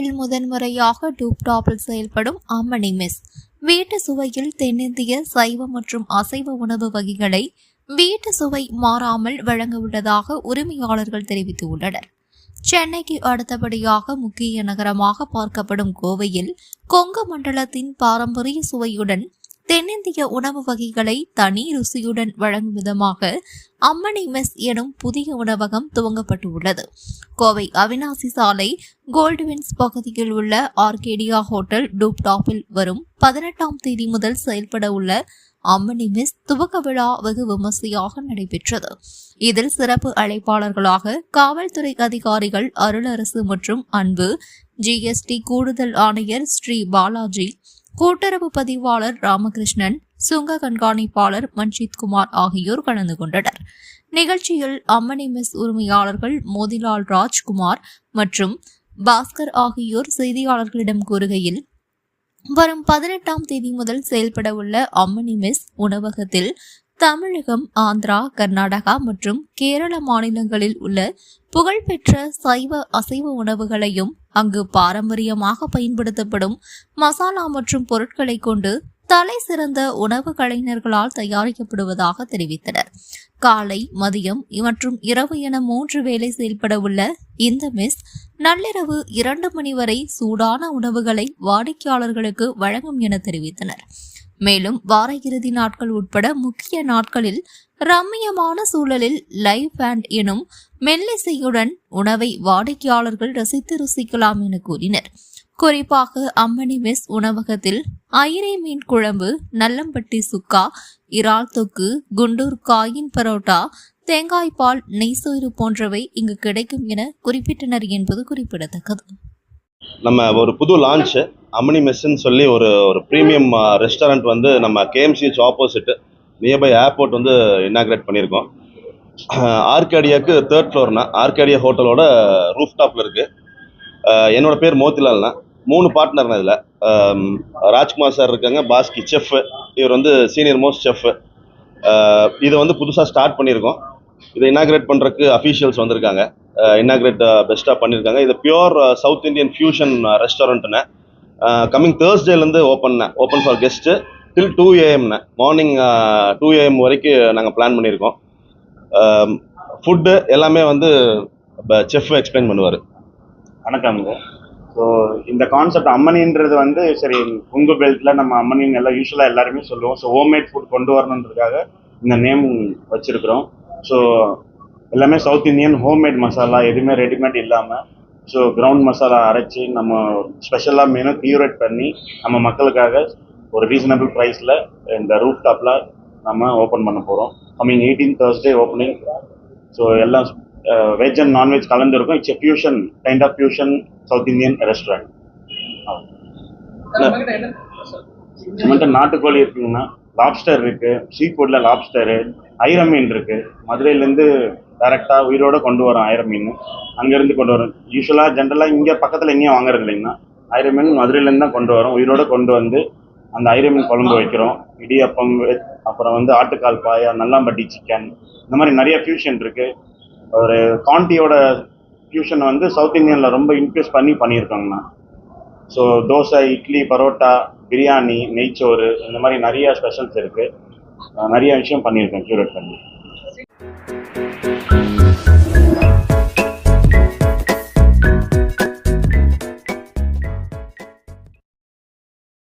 சென்னையில் முதன்முறையாக டூப்டாப்பில் செயல்படும் அம்மணி மெஸ். வீட்டு சுவையில் தென்னிந்திய சைவ மற்றும் அசைவ உணவு வகைகளை வீட்டு சுவை மாறாமல் வழங்க உள்ளதாக உரிமையாளர்கள் தெரிவித்துள்ளனர். சென்னைக்கு அடுத்தபடியாக முக்கிய நகரமாக பார்க்கப்படும் கோவையில் கொங்கு மண்டலத்தின் பாரம்பரிய சுவையுடன் தென்னிந்திய உணவு வகைகளை தனி ருசியுடன் வழங்கும் விதமாக அம்மணி மெஸ் எனும் புதிய உணவகம் துவங்கப்பட்டுள்ளது. கோவை அவினாசி சாலை கோல்டுவின்ஸ் பகுதியில் உள்ள ஆர்கேடியா ஹோட்டல் டூப்டாப்பில் வரும் பதினெட்டாம் தேதி முதல் செயல்பட உள்ள அம்மணி மெஸ் துவக்க விழா வெகு விமர்சையாக நடைபெற்றது. இதில் சிறப்பு அழைப்பாளர்களாக காவல்துறை அதிகாரிகள் அருளரசு மற்றும் அன்பு ஜிஎஸ்டி கூடுதல் ஆணையர் ஸ்ரீ பாலாஜி கூட்டுறவு பதிவாளர் ராமகிருஷ்ணன் சுங்க கண்காணிப்பாளர் மன்ஜித் குமார் ஆகியோர் கலந்து கொண்டனர். நிகழ்ச்சியில் அம்மணி மிஸ் உரிமையாளர்கள் மோதிலால் ராஜ்குமார் மற்றும் பாஸ்கர் ஆகியோர் செய்தியாளர்களிடம் கூறுகையில் வரும் பதினெட்டாம் தேதி முதல் செயல்பட உள்ள அம்மணி மிஸ் உணவகத்தில் தமிழகம் ஆந்திரா கர்நாடகா மற்றும் கேரள மாநிலங்களில் உள்ள புகழ்பெற்ற சைவ அசைவ உணவுகளையும் அங்கு பாரம்பரியமாக பயன்படுத்தப்படும் மசாலா மற்றும் பொருட்களை கொண்டு தலை சிறந்த உணவு கலைஞர்களால் தயாரிக்கப்படுவதாக தெரிவித்தனர். காலை மதியம் மற்றும் இரவு என மூன்று வேளை செயல்பட உள்ள இந்த மிஸ் நள்ளிரவு இரண்டு மணி வரை சூடான உணவுகளை வாடிக்கையாளர்களுக்கு வழங்கும் என தெரிவித்தனர். மேலும் வார இறுதி நாட்கள் உட்பட முக்கிய நாட்களில் ரம்மியமான சூழலில் லைவ் பேண்ட் எனும் மெல்லிசையுடன் உணவை வாடிக்கையாளர்கள் ரசித்து ருசிக்கலாம் என கூறினர். குறிப்பாக அம்மணி மெஸ் உணவகத்தில் ஐரை மீன் குழம்பு நல்லம்பட்டி சுக்கா இறால் தொக்கு குண்டூர் காயின் பரோட்டா தேங்காய் பால் நெய்சோறு போன்றவை இங்கு கிடைக்கும் என குறிப்பிட்டனர் என்பது குறிப்பிடத்தக்கது. நம்ம ஒரு புது லான்ச் அம்மணி மெஸ்ஸுன்னு சொல்லி ஒரு ஒரு ப்ரீமியம் ரெஸ்டாரண்ட் வந்து நம்ம கேஎம்சிஹெச் ஆப்போசிட் நியர்பை ஏர்போர்ட் வந்து இன்னாக்ரேட் பண்ணியிருக்கோம். ஆர்கேடியாவுக்கு தேர்ட் ஃப்ளோர்னா ஆர்கேடியா ஹோட்டலோட ரூஃப் டாப்பில் இருக்குது என்னோட பேர் மோத்திலால்னா மூணு பார்ட்னர்னா இதில். ராஜ்குமார் சார் இருக்காங்க பாஸ்கி செஃப் இவர் வந்து சீனியர் மோஸ்ட் செஃப் இதை வந்து புதுசாக ஸ்டார்ட் பண்ணியிருக்கோம். இதை இன்னாக்ரேட் பண்ணுறதுக்கு அஃபீஷியல்ஸ் வந்திருக்காங்க. இன்னாகிரேட் பெஸ்ட்டாக பண்ணியிருக்காங்க. இது பியோர் சவுத் இந்தியன் ஃபியூஷன் ரெஸ்டாரண்ட்டுன்னு coming தேர்ஸ்டேலேருந்து open open for guest till two ஏஎம்னு morning two AM வரைக்கும் நாங்கள் பிளான் பண்ணியிருக்கோம் ஃபுட்டு எல்லாமே வந்து செஃப் எக்ஸ்பிளைன் பண்ணுவார். வணக்கம்ங்க ஸோ இந்த கான்செப்ட் அம்மனின்றது வந்து சரி குங்கு பெல்ட்ல நம்ம அம்மனின் எல்லாம் யூஸ்வலாக எல்லாருமே சொல்லுவோம். ஸோ ஹோம்மேட் ஃபுட் கொண்டு வரணுன்றதுக்காக இந்த நேம் வச்சிருக்கிறோம். ஸோ எல்லாமே சவுத் இந்தியன் ஹோம்மேட் மசாலா எதுவுமே ரெடிமேட் இல்லாமல் ஸோ கிரவுண்ட் மசாலா அரைச்சி நம்ம ஸ்பெஷலாக மெனு கியூரேட் பண்ணி நம்ம மக்களுக்காக ஒரு ரீசனபிள் ப்ரைஸில் இந்த ரூஃப் டாப்பில் நம்ம ஓப்பன் பண்ண போகிறோம் coming eighteen Thursday opening so எல்லாம் veg and non veg கலந்துருக்கும். It's fusion kind of fusion south Indian restaurant நம்மகிட்ட நாட்டுக்கோழி இருக்குங்கண்ணா லாப்ஸ்டர் இருக்கு சீ ஃபுட்டில் லாப்ஸ்டரு ஐர மீன் இருக்கு. மதுரையிலேருந்து டேரெக்டாக உயிரோட கொண்டு வரோம் ஐர மீன். அங்கேருந்து கொண்டு வரோம். யூஸ்வலாக ஜென்ரலாக இங்கே பக்கத்தில் எங்கேயும் வாங்குறது இல்லைங்கண்ணா ஐர மீன் மதுரையிலேருந்து தான் கொண்டு வரோம். உயிரோட கொண்டு வந்து அந்த ஐரமின் குழம்பு வைக்கிறோம் இடியப்பம் அப்புறம் வந்து ஆட்டுக்கால் பாயா நல்லாம்பட்டி சிக்கன் இந்த மாதிரி நிறைய ஃபியூஷன் இருக்கு. ஒரு காண்டியோட ஃபியூஷன் வந்து சவுத் இந்தியனில் ரொம்ப இன்க்ரீஸ் பண்ணி பண்ணியிருக்காங்கண்ணா. ஸோ தோசை இட்லி பரோட்டா பிரியாணி நெய்ச்சோறு இந்த மாதிரி நிறைய ஸ்பெஷல்ஸ் இருக்குது நிறைய விஷயம் பண்ணியிருக்கேன் க்யூரேட் பண்ணி.